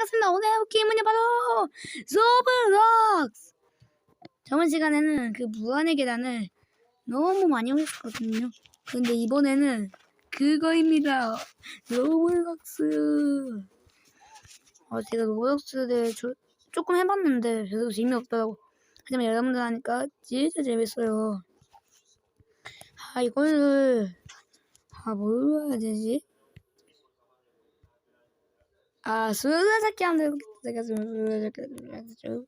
반갑습니다. 오늘 문이 바로 로블록스. 저번 시간에는 그 무한의 계단을 너무 많이 올렸거든요. 근데 이번에는 그거입니다. 로블록스. 어, 제가 로블록스를 조, 조금 해봤는데 별로 재미없더라고. 하지만 여러분들 하니까 진짜 재밌어요. 아 이거를 아 뭘로 해야 되지? 아, 한번 해보겠다. 제가 좀 술래잡기 해야죠.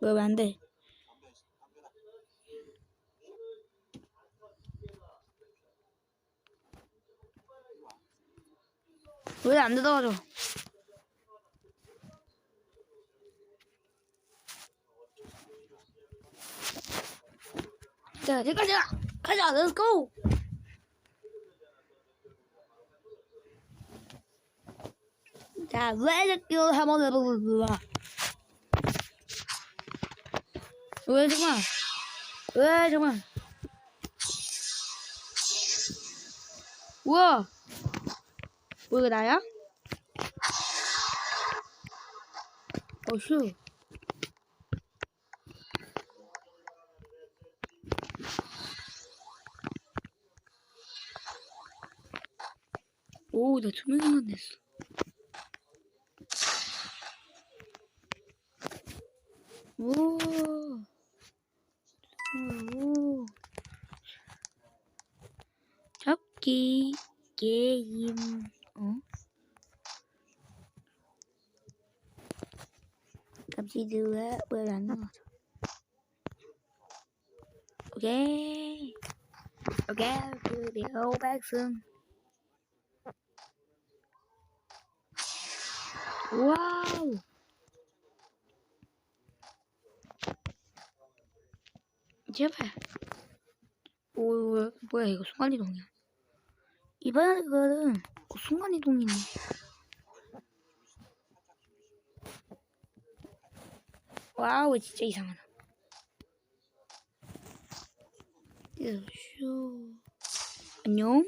뭐, 안 돼? 왜안 뜯어가죠? 자, 여기까지 가! 가자, go! 자, 레드길 한번 해보자. 왜 정말? 왜 정말? 우와! 뭐 이거 나야? 어휴. 오, 나 투명한 됐어. 오. 오. 잡기 게임. 어? 갑자기 왜왜안 나와져? 오케이. 오케이. 비디오 백승. 와우. 제발. 오, 뭐야, 이거 순간이동이야. 이번에는 그 순간이동이네. 와우, 진짜 이상하다. 쇼. 안녕?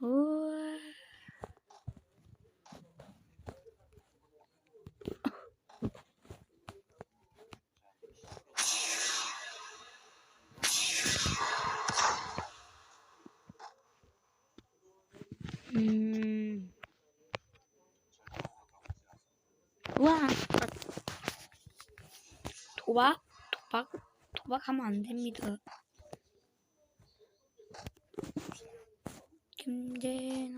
우 와. 음. 우와. 도박? 도박? 도박하면 안 됩니다. 김재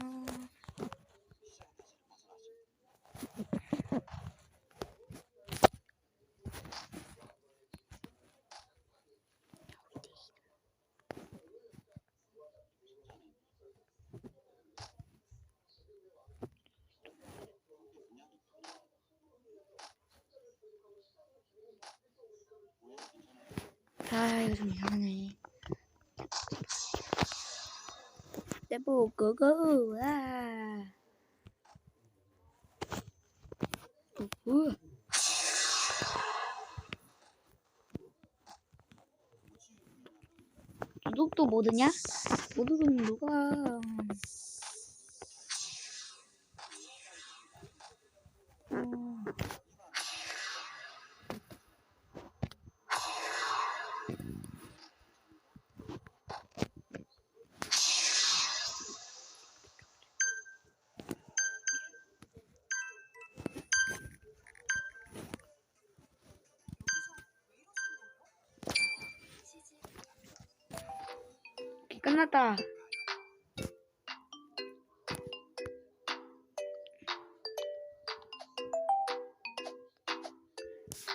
이거 좀 이상하네. 내보 고고 아. 오. 도둑도 모드냐? 모드는 끝났다.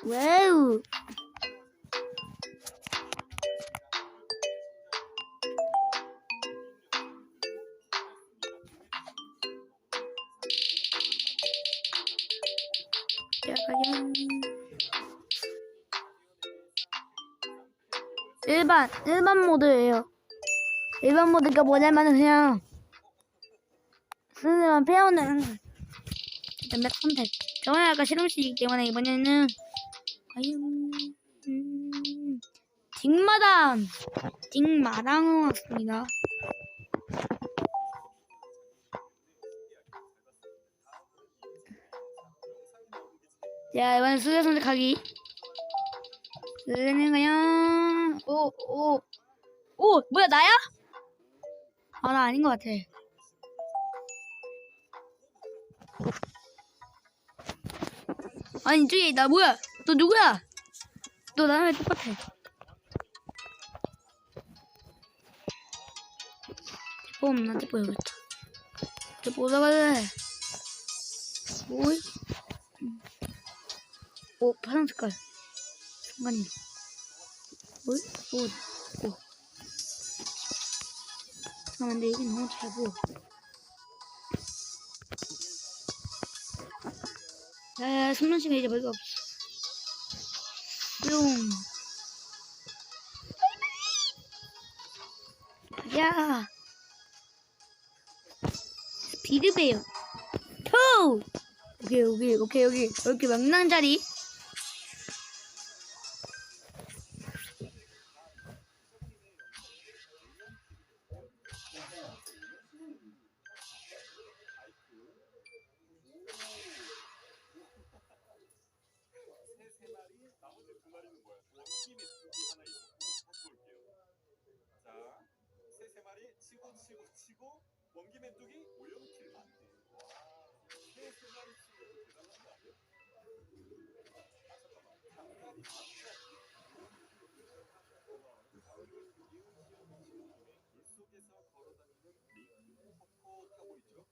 와우. 자, 과연 일반 일반 모드예요. 일반 모드가 뭐냐면 그냥 스스로 패우는 몇몇 선택 정말 아까 실험실이기 때문에 이번에는 과연 음, 딩마당 딩마당 왔습니다 자 이번엔 수제 선택하기 수제는 그냥 오오오 오. 오, 뭐야 나야? 아, 나 아닌 것 같아. 아니, 저기, 나 뭐야? 너 누구야? 너 나랑 왜 똑같아? 대포 없나? 대포 여기 있다. 대포 올라가래. 오이. 오, 파란 색깔. 순간이. 오, 오. 아, 근데 여기 너무 잘 보여. 야, 숨는시간 이제 별거 없어. 뿅. 야. 스피드베어. 토! 오케이, 여기, 오케이, 여기. 이렇게 명랑 자리. 원김에 뚜기 오연킬 맞네. 와, 새세 마리 치고 대단한 거 아니야? 아 잠깐만, 잠깐이 물속에서 걸어다니는 링 포포 타고 있죠?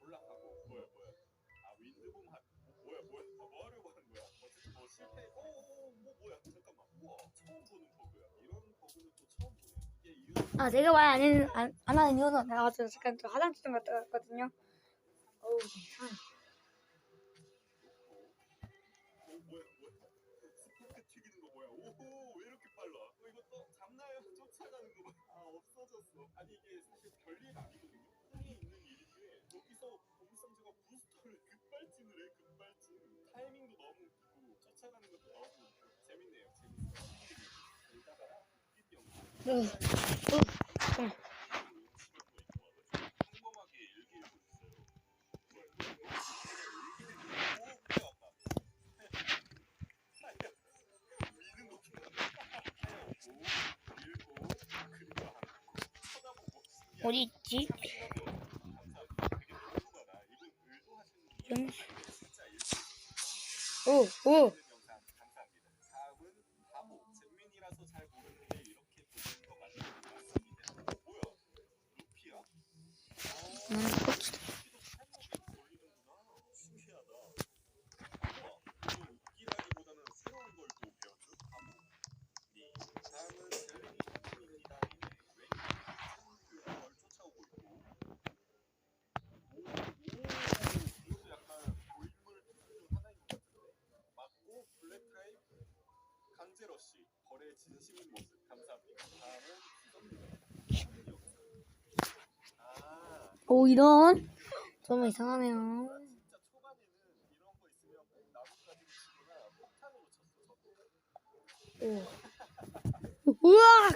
올라가고 뭐야 뭐야? 아 윈드붐 아, 제가 말 안, 했- 안, 안 하는 이유는 내가 저 잠깐 저 화장실 좀 갔다 왔거든요. 어우? 어. 아 급발진. 타이밍도 너무 웃기고 쫓아가는 것도 어, 어, 잠깐만. 평범하게 일기 읽고 있어요. 뭐야, 이거? 일기 읽고 오, 그래 왔다. 미는 거 하얗고, 읽고, 그리고 안 읽고, 쳐다보고. 어디 있지? 감사 강제러시 벌의 진심인 모습 감사합니다. 다음은. 아. 오, 이런. 좀 이상하네요. 진짜 초반에는 이런 거 있으면 꼭 나뭇가지 치거나 폭탄으로 쳤어. 저도. 오. 우와!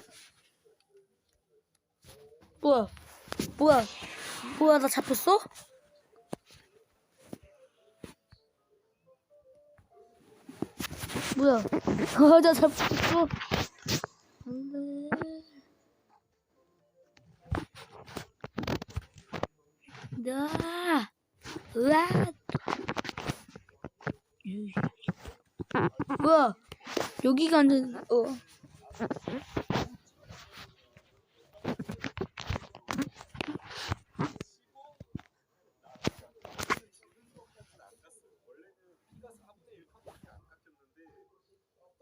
뭐야? 뭐야? 뭐야, 나 잡혔어? 뭐야? 아, 나 잡혔어. 안 돼. 나, 으아! 뭐야? 여기가 안 돼. 어. 원래는 피가 4분의 1 컷밖에 안 깎였는데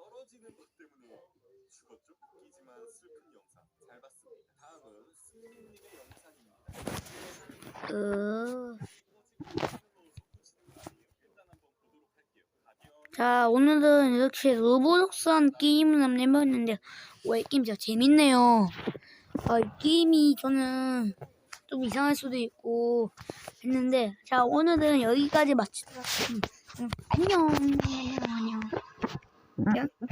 떨어지는 것 때문에 죽었죠. 웃기지만 슬픈 영상 잘 봤습니다. 다음은 스미님의 영상입니다. 어. 자, 오늘은 이렇게 로블록스 한 게임을 한번 해봤는데, 와, 이 게임 진짜 재밌네요. 아, 이 게임이 저는 좀 이상할 수도 있고 했는데, 자, 오늘은 여기까지 마치도록 하겠습니다. 음, 안녕. Ясно?